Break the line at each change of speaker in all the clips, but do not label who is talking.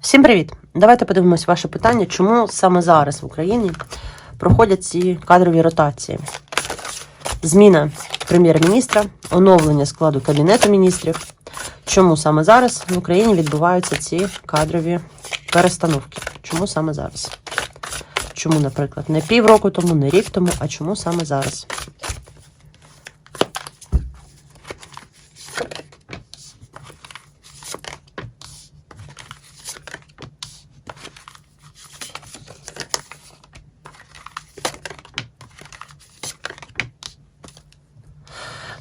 Всім привіт! Давайте подивимось ваше питання, чому саме зараз в Україні проходять ці кадрові ротації. Зміна прем'єр-міністра, оновлення складу Кабінету міністрів. Чому саме зараз в Україні відбуваються ці кадрові перестановки? Чому саме зараз? Чому, наприклад, не півроку тому, не рік тому, а чому саме зараз?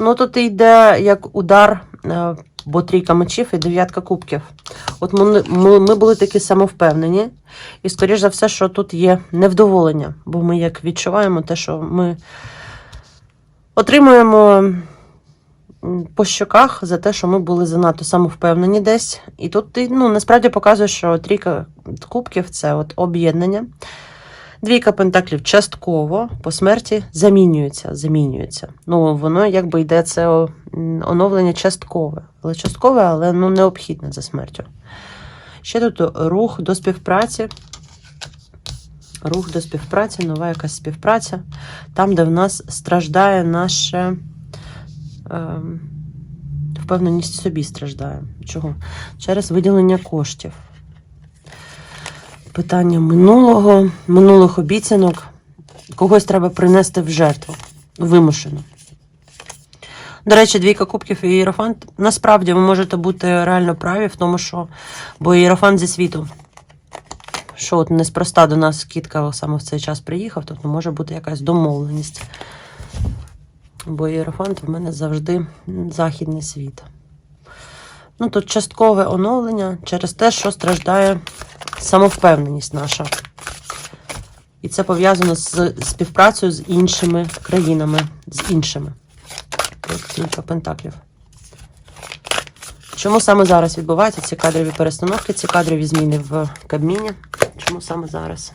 Ну, тут йде як удар, е, бо трійка мечів і дев'ятка кубків. От ми, ми, ми були такі самовпевнені, і, скоріш за все, що тут є невдоволення, бо ми як відчуваємо те, що ми отримуємо по щоках за те, що ми були занадто самовпевнені десь. І тут ну, насправді показує, що трійка кубків це от об'єднання. Двійка пентаклів частково по смерті замінюється. замінюється. Ну, воно якби йде це оновлення часткове. Але часткове, але ну, необхідне за смертю. Ще тут рух до співпраці. Рух до співпраці, нова якась співпраця. Там, де в нас страждає наше. Ем, впевненість собі страждає. Чого? Через виділення коштів питання минулого, минулих обіцянок. Когось треба принести в жертву. Вимушено. До речі, двійка кубків і Єрофант. Насправді ви можете бути реально праві в тому, що бо Єрофант зі світу. Що от неспроста до нас кітка саме в цей час приїхав, тобто може бути якась домовленість. Бо Єрофант в мене завжди західний світ. Ну, тут часткове оновлення через те, що страждає самовпевненість наша. І це пов'язано з співпрацею з іншими країнами, з іншими. Кілька пентаклів. Чому саме зараз відбуваються ці кадрові перестановки, ці кадрові зміни в Кабміні? Чому саме зараз?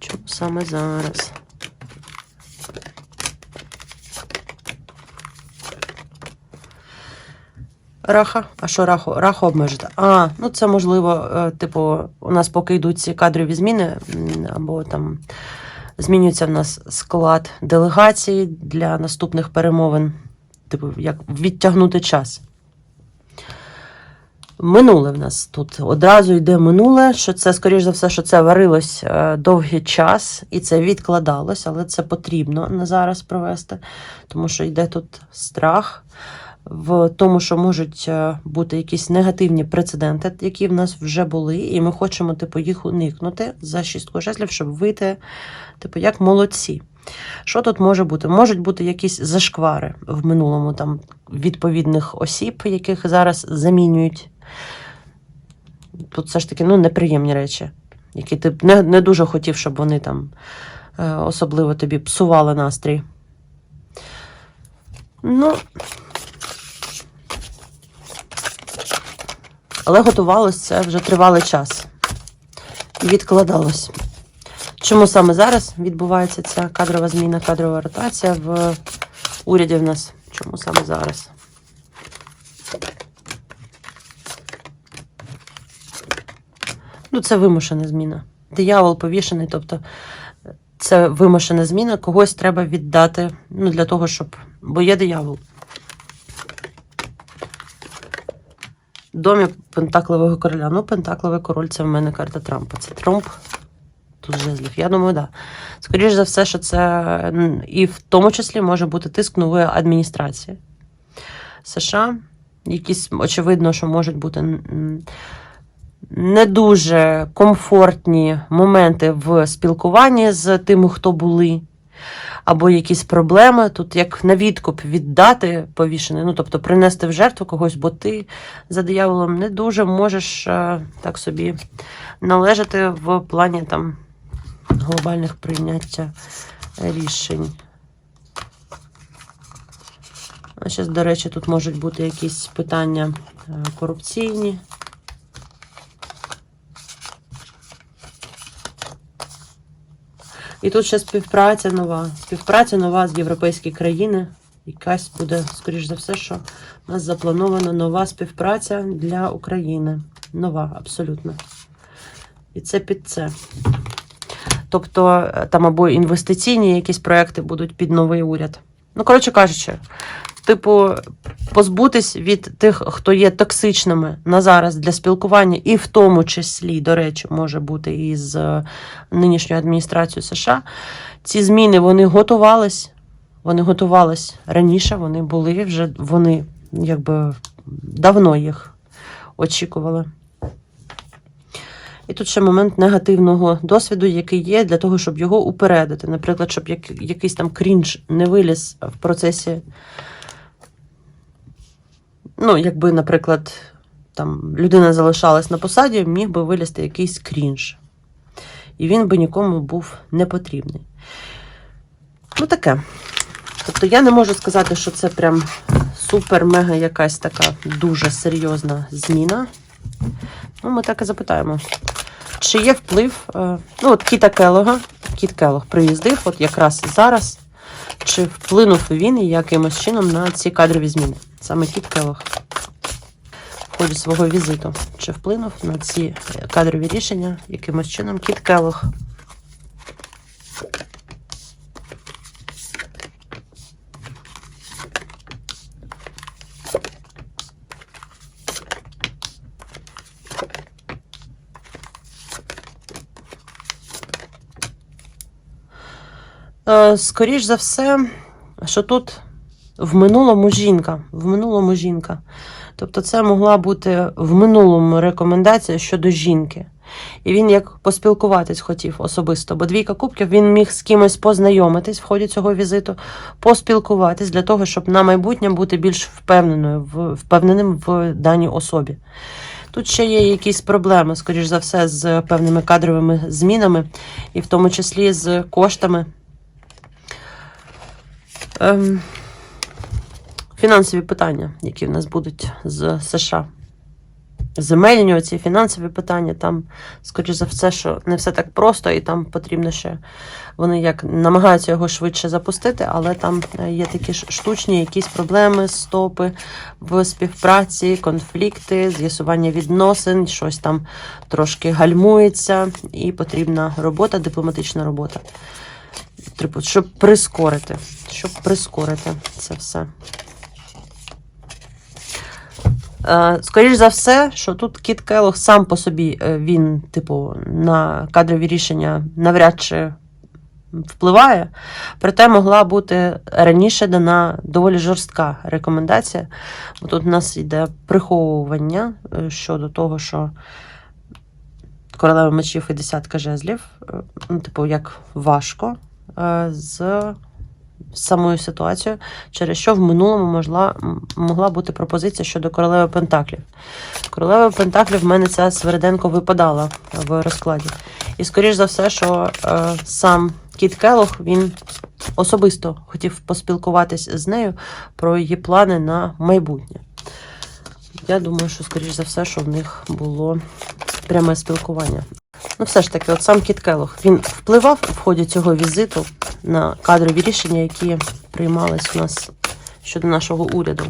Чому саме зараз? Раха? А що раху? Раху обмежити. А, ну це можливо, е, типу, у нас поки йдуть ці кадрові зміни, або там змінюється в нас склад делегації для наступних перемовин, типу, як відтягнути час. Минуле в нас тут одразу йде минуле, що це, скоріш за все, що це варилось е, довгий час і це відкладалось, але це потрібно на зараз провести, тому що йде тут страх в тому, що можуть е, бути якісь негативні прецеденти, які в нас вже були, і ми хочемо, типу, їх уникнути за шістку жезлів, щоб вийти, типу, як молодці. Що тут може бути? Можуть бути якісь зашквари в минулому там відповідних осіб, яких зараз замінюють. Тут все ж таки ну, неприємні речі, які ти б не, не дуже хотів, щоб вони там е, особливо тобі псували настрій. Ну, але готувалося це вже тривалий час і відкладалось. Чому саме зараз відбувається ця кадрова зміна, кадрова ротація в уряді в нас? Чому саме зараз? Ну, це вимушена зміна. Диявол повішений, тобто це вимушена зміна, когось треба віддати ну, для того, щоб. Бо є диявол. Домі Пентаклового короля. Ну, Пентакловий король це в мене карта Трампа. Це Трамп. Тут жезлів. Я думаю, так. Да. Скоріше за все, що це і в тому числі може бути тиск нової адміністрації США. Якісь, очевидно, що можуть бути не дуже комфортні моменти в спілкуванні з тими, хто були. Або якісь проблеми, тут як на відкуп віддати повішений, ну тобто принести в жертву когось, бо ти за дияволом не дуже можеш е, так собі належати в плані там глобальних прийняття рішень. А зараз, до речі, тут можуть бути якісь питання е, корупційні. І тут ще співпраця нова. Співпраця нова з європейські країни. якась буде, скоріш за все, що у нас запланована нова співпраця для України. Нова, абсолютно. І це під це. Тобто, е, там або інвестиційні якісь проекти будуть під новий уряд. Ну, коротше кажучи, типу, позбутись від тих, хто є токсичними на зараз для спілкування, і в тому числі, до речі, може бути і з е, нинішньою адміністрацією США. Ці зміни вони готувались. Вони готувались раніше, вони були вже, вони якби давно їх очікували. І тут ще момент негативного досвіду, який є, для того, щоб його упередити. Наприклад, щоб якийсь там крінж не виліз в процесі. Ну, якби, наприклад, там людина залишалась на посаді, міг би вилізти якийсь крінж. І він би нікому був не потрібний. Ну, таке. Тобто я не можу сказати, що це прям супер-мега якась така дуже серйозна зміна. Ну, ми так і запитаємо. Чи є вплив? е, Ну, от Кіта Келога, Кіт Келог приїздив, от якраз зараз. Чи вплинув він якимось чином на ці кадрові зміни? Саме Кіт Келох в ході свого візиту. Чи вплинув на ці кадрові рішення якимось чином Кіт Келог? Скоріш за все, що тут в минулому жінка. В минулому жінка. Тобто, це могла бути в минулому рекомендація щодо жінки. І він як поспілкуватись хотів особисто, бо двійка кубків він міг з кимось познайомитись в ході цього візиту, поспілкуватись для того, щоб на майбутнє бути більш впевненою, впевненим в даній особі. Тут ще є якісь проблеми, скоріш за все, з певними кадровими змінами, і в тому числі з коштами. Ем, фінансові питання, які в нас будуть з США. Земельні оці фінансові питання, там, скоріш за все, що не все так просто, і там потрібно ще вони як намагаються його швидше запустити, але там е, є такі ж штучні якісь проблеми, стопи в співпраці, конфлікти, з'ясування відносин, щось там трошки гальмується, і потрібна робота, дипломатична робота. Типу, Щоб прискорити, щоб прискорити це все. Е, Скоріш за все, що тут Кіт Келлог сам по собі е, він, типу, на кадрові рішення навряд чи впливає. Проте могла бути раніше дана доволі жорстка рекомендація. Бо тут у нас йде приховування е, щодо того, що королева мечів і десятка жезлів, ну, типу, як важко з самою ситуацією, через що в минулому могла, могла бути пропозиція щодо королеви Пентаклів. Королева Пентаклів в мене ця Свериденко випадала в розкладі. І скоріш за все, що е, сам Кіт Келох він особисто хотів поспілкуватись з нею про її плани на майбутнє. Я думаю, що скоріш за все, що в них було пряме спілкування. Ну, все ж таки, от сам Кіт Келох, він впливав в ході цього візиту на кадрові рішення, які приймались у нас щодо нашого уряду.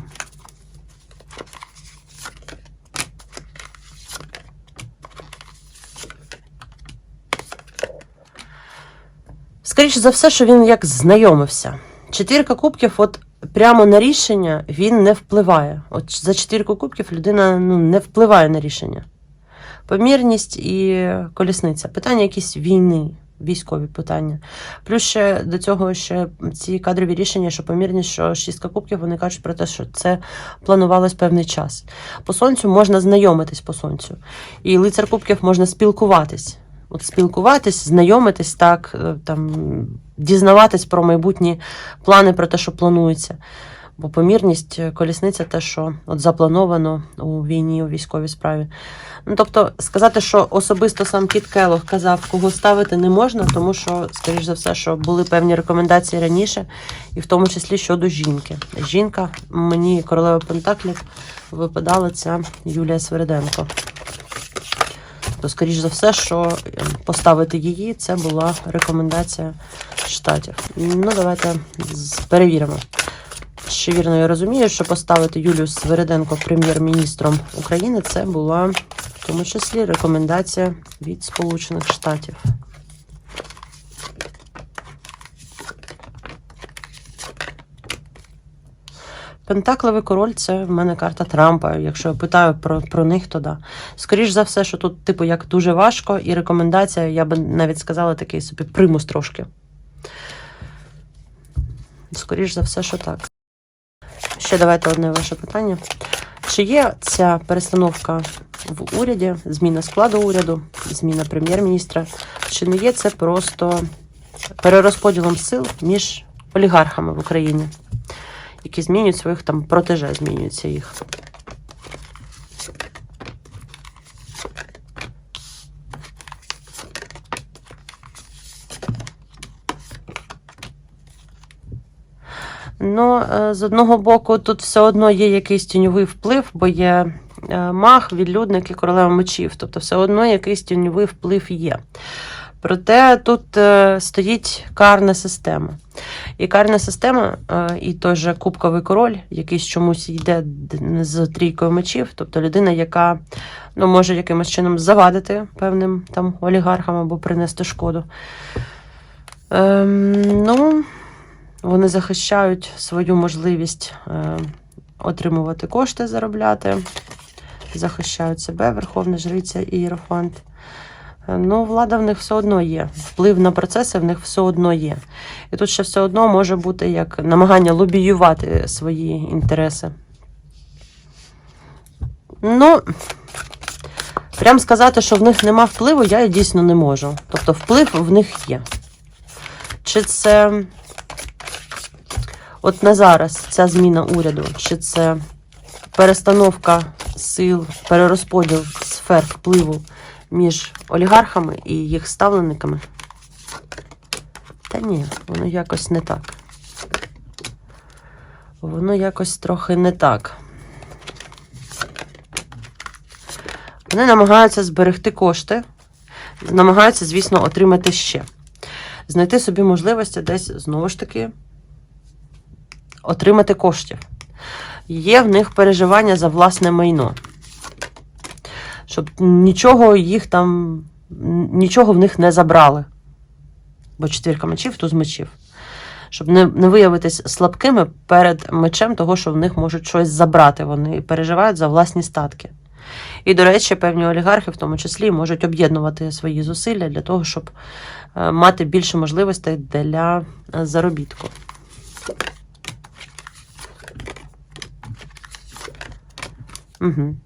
Скоріше за все, що він як знайомився. Четвірка кубків, от прямо на рішення він не впливає. От за четвірку кубків людина ну, не впливає на рішення. Помірність і колісниця. Питання якісь війни, військові питання. Плюс ще до цього ще ці кадрові рішення, що помірність, що шістка кубків, вони кажуть про те, що це планувалось певний час. По сонцю можна знайомитись по сонцю. І лицар кубків можна спілкуватись. От спілкуватись, знайомитись так, е, там, дізнаватись про майбутні плани, про те, що планується. Бо помірність, е, колісниця, те, що от заплановано у війні, у військовій справі. Ну, тобто, сказати, що особисто сам Кіт Келох казав, кого ставити не можна, тому що, скоріш за все, що були певні рекомендації раніше, і в тому числі щодо жінки. Жінка, мені королева Пентаклів випадала ця Юлія Свериденко. То, скоріш за все, що е, поставити її, це була рекомендація штатів. Ну, давайте перевіримо. Чи вірно я розумію, що поставити Юлію Свириденко прем'єр-міністром України це була в тому числі рекомендація від Сполучених Штатів. Пентакливий король це в мене карта Трампа. Якщо я питаю про, про них, то да. Скоріш за все, що тут, типу, як дуже важко, і рекомендація, я би навіть сказала, такий собі примус трошки. Скоріш за все, що так. Ще давайте одне ваше питання. Чи є ця перестановка в уряді, зміна складу уряду, зміна прем'єр-міністра? Чи не є це просто перерозподілом сил між олігархами в Україні, які змінюють своїх там протеже, змінюються їх? Ну, з одного боку, тут все одно є якийсь тіньовий вплив, бо є е, маг, відлюдник і королева мечів. Тобто, все одно якийсь тіньовий вплив є. Проте тут е, стоїть карна система. І карна система, і той же кубковий король, який чомусь йде з трійкою мечів, тобто людина, яка ну, може якимось чином завадити певним там олігархам або принести шкоду. Ем, ну, вони захищають свою можливість е, отримувати кошти, заробляти, захищають себе, Верховна Жриця і Єрофант. Е, Ну, влада в них все одно є. Вплив на процеси в них все одно є. І тут ще все одно може бути як намагання лобіювати свої інтереси. Ну, прям сказати, що в них нема впливу, я дійсно не можу. Тобто вплив в них є. Чи це от на зараз ця зміна уряду, чи це перестановка сил, перерозподіл сфер впливу між олігархами і їх ставленниками? Та ні, воно якось не так. Воно якось трохи не так. Вони намагаються зберегти кошти, намагаються, звісно, отримати ще. Знайти собі можливості десь знову ж таки отримати коштів. Є в них переживання за власне майно. Щоб нічого їх там, нічого в них не забрали. Бо четвірка мечів, туз мечів. Щоб не, не виявитись слабкими перед мечем того, що в них можуть щось забрати. Вони переживають за власні статки. І, до речі, певні олігархи, в тому числі, можуть об'єднувати свої зусилля для того, щоб е, мати більше можливостей для е, заробітку. Угу.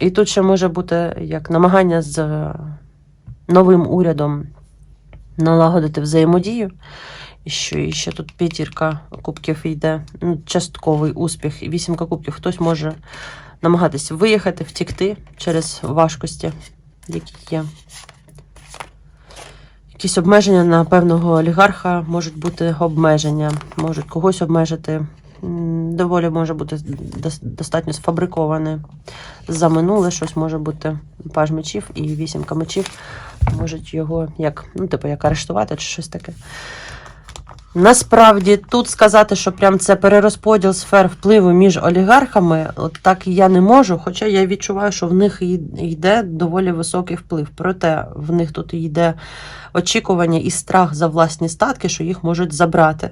І тут ще може бути як намагання з е, новим урядом налагодити взаємодію. І що і ще тут п'ятірка кубків йде, ну, частковий успіх, і вісімка кубків. Хтось може намагатися виїхати, втікти через важкості, які є. Якісь обмеження на певного олігарха можуть бути обмеження, можуть когось обмежити. Доволі може бути достатньо сфабриковане за минуле, щось може бути паж мечів і вісімка мечів можуть його як, ну, типу, як арештувати чи щось таке. Насправді тут сказати, що прям це перерозподіл сфер впливу між олігархами, от так я не можу, хоча я відчуваю, що в них йде доволі високий вплив. Проте в них тут йде очікування і страх за власні статки, що їх можуть забрати.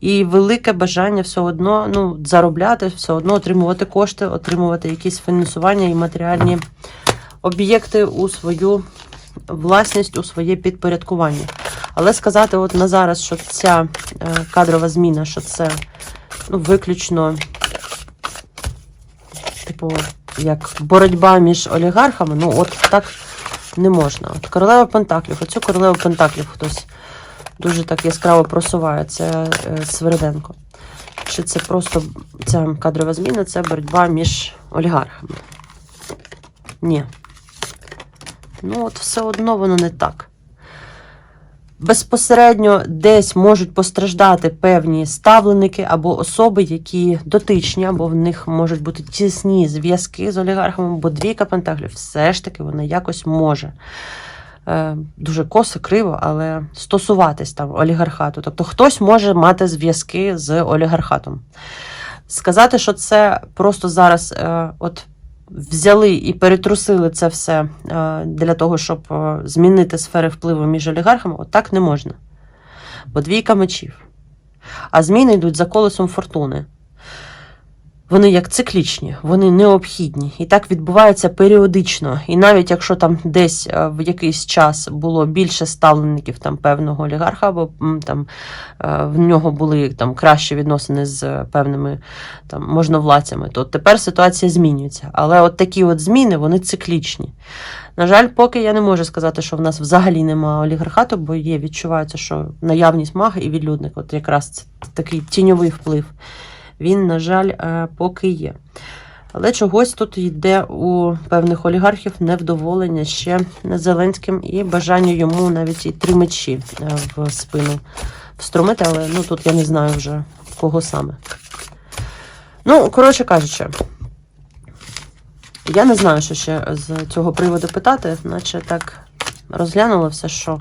І велике бажання все одно ну, заробляти, все одно отримувати кошти, отримувати якісь фінансування і матеріальні об'єкти у свою власність, у своє підпорядкування. Але сказати, от на зараз, що ця е, кадрова зміна, що це ну, виключно, типу, як боротьба між олігархами, ну от так не можна. От королева Пентаклів, оцю королеву Пентаклів хтось дуже так яскраво просуває, це Свириденко. Чи це просто ця кадрова зміна, це боротьба між олігархами? Ні. Ну, от все одно воно не так. Безпосередньо десь можуть постраждати певні ставленики або особи, які дотичні, або в них можуть бути тісні зв'язки з олігархами, бо двійка пентаклів все ж таки вона якось може дуже косо, криво, але стосуватись там олігархату. Тобто хтось може мати зв'язки з олігархатом. Сказати, що це просто зараз е, от взяли і перетрусили це все е, для того, щоб е, змінити сфери впливу між олігархами, от так не можна. Бо двійка мечів. А зміни йдуть за колесом фортуни. Вони як циклічні, вони необхідні. І так відбувається періодично. І навіть якщо там десь е, в якийсь час було більше ставленників там певного олігарха, або там е, в нього були там кращі відносини з певними там можновладцями, то тепер ситуація змінюється. Але от такі от зміни вони циклічні. На жаль, поки я не можу сказати, що в нас взагалі немає олігархату, бо є, відчувається, що наявність мага і відлюдник, от якраз це такий тіньовий вплив. Він, на жаль, е, поки є. Але чогось тут йде у певних олігархів невдоволення ще Зеленським і бажання йому навіть і три мечі е, в спину встромити, але ну, тут я не знаю вже кого саме. Ну, коротше кажучи, я не знаю, що ще з цього приводу питати, наче так розглянула все, що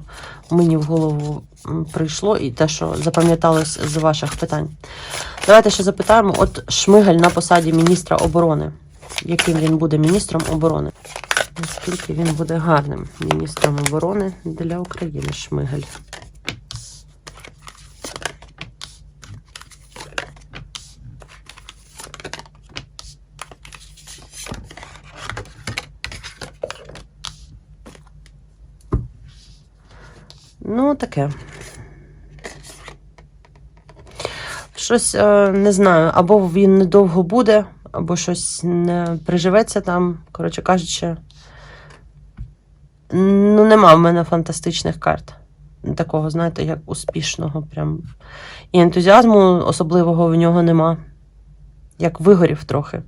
мені в голову прийшло, і те, що запам'яталось з ваших питань. Давайте ще запитаємо: от Шмигаль на посаді міністра оборони. Яким він буде міністром оборони? Наскільки він буде гарним міністром оборони для України Шмигаль? Ну, таке. Щось е, не знаю, або він недовго буде, або щось не приживеться там. Коротше кажучи, ну, нема в мене фантастичних карт. Такого, знаєте, як успішного. Прям. І ентузіазму особливого в нього нема. Як вигорів трохи.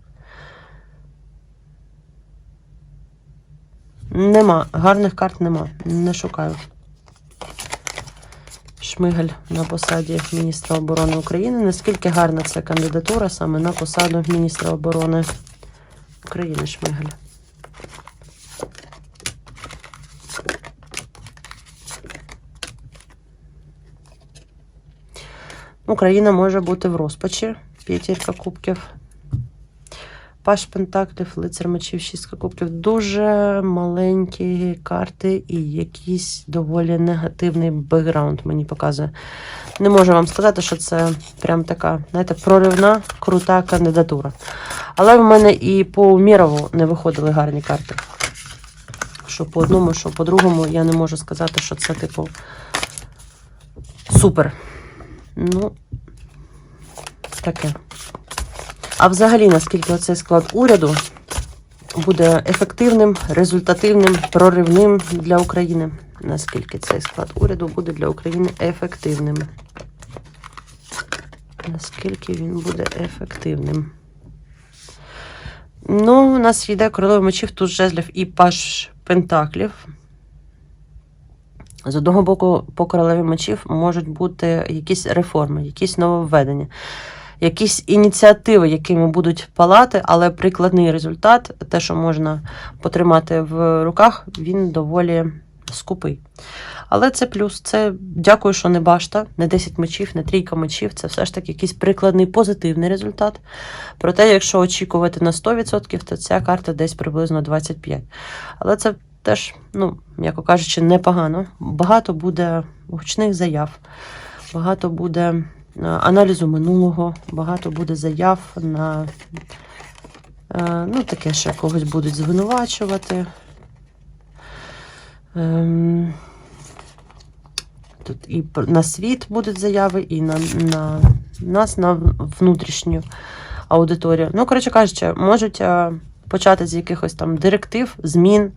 Нема. Гарних карт нема. Не шукаю. Шмигаль на посаді міністра оборони України. Наскільки гарна ця кандидатура саме на посаду міністра оборони України Шмигаль? Україна може бути в розпачі. П'ятірка кубків. Паш Пентаклів, лицар мечів, шістка кубків. Дуже маленькі карти і якийсь доволі негативний бекграунд мені показує. Не можу вам сказати, що це прям така, знаєте, проривна, крута кандидатура. Але в мене і по Мірову не виходили гарні карти. Що по одному, що по другому, я не можу сказати, що це, типу, супер. Ну, таке. А взагалі, наскільки оцей склад уряду буде ефективним, результативним, проривним для України? Наскільки цей склад уряду буде для України ефективним? Наскільки він буде ефективним? Ну, у нас йде королева мечів, тут жезлів і паш пентаклів. З одного боку, по королеві мечів можуть бути якісь реформи, якісь нововведення якісь ініціативи, якими будуть палати, але прикладний результат, те, що можна потримати в руках, він доволі скупий. Але це плюс. Це дякую, що не башта, не 10 мечів, не трійка мечів. Це все ж таки якийсь прикладний позитивний результат. Проте, якщо очікувати на 100%, то ця карта десь приблизно 25%. Але це теж, ну, м'яко кажучи, непогано. Багато буде гучних заяв, багато буде аналізу минулого, багато буде заяв на е, ну, таке, що когось будуть звинувачувати. Ем, Тут і на світ будуть заяви, і на, на нас, на внутрішню аудиторію. Ну, коротше кажучи, можуть е, почати з якихось там директив, змін,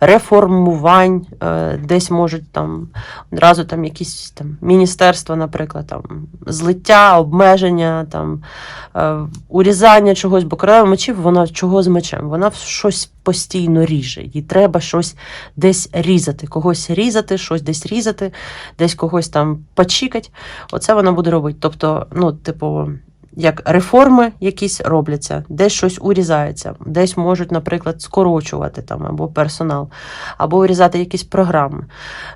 реформувань, е, десь можуть там одразу там якісь там міністерства, наприклад, там злиття, обмеження, там е, урізання чогось, бо королева мечів, вона чого з мечем? Вона щось постійно ріже. Їй треба щось десь різати, когось різати, щось десь різати, десь когось там почікать. Оце вона буде робити. Тобто, ну, типу, як реформи якісь робляться, десь щось урізається, десь можуть, наприклад, скорочувати там або персонал, або урізати якісь програми,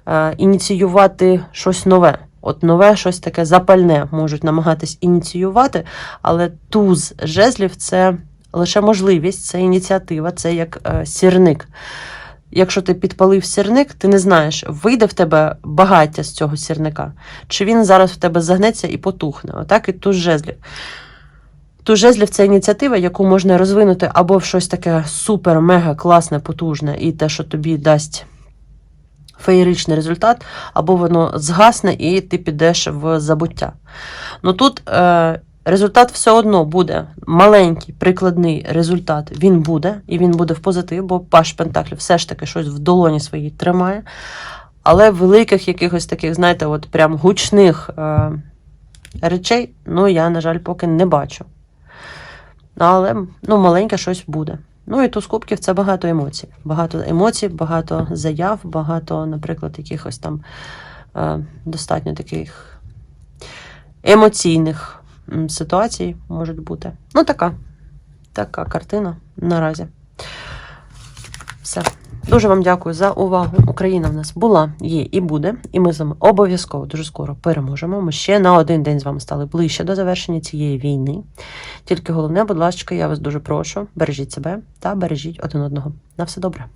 е, ініціювати щось нове. От нове щось таке запальне можуть намагатись ініціювати, але туз жезлів це лише можливість, це ініціатива, це як е, сірник. Якщо ти підпалив сірник, ти не знаєш, вийде в тебе багаття з цього сірника, чи він зараз в тебе загнеться і потухне. Отак і туз жезлів. Туз жезлів це ініціатива, яку можна розвинути або в щось таке супер, мега класне, потужне, і те, що тобі дасть феєричний результат, або воно згасне і ти підеш в забуття. Ну тут е, результат все одно буде маленький, прикладний результат. Він буде, і він буде в позитив, бо Паш Пентаклів все ж таки щось в долоні своїй тримає. Але великих якихось таких, знаєте, от прям гучних е, речей, ну, я, на жаль, поки не бачу. Але ну, маленьке щось буде. Ну і туз кубків це багато емоцій. Багато емоцій, багато заяв, багато, наприклад, якихось там е, достатньо таких емоційних ситуацій можуть бути. Ну, така. Така картина наразі. Все. Дуже вам дякую за увагу. Україна в нас була, є і буде, і ми з вами обов'язково дуже скоро переможемо. Ми ще на один день з вами стали ближче до завершення цієї війни. Тільки головне, будь ласка, я вас дуже прошу, бережіть себе та бережіть один одного. На все добре.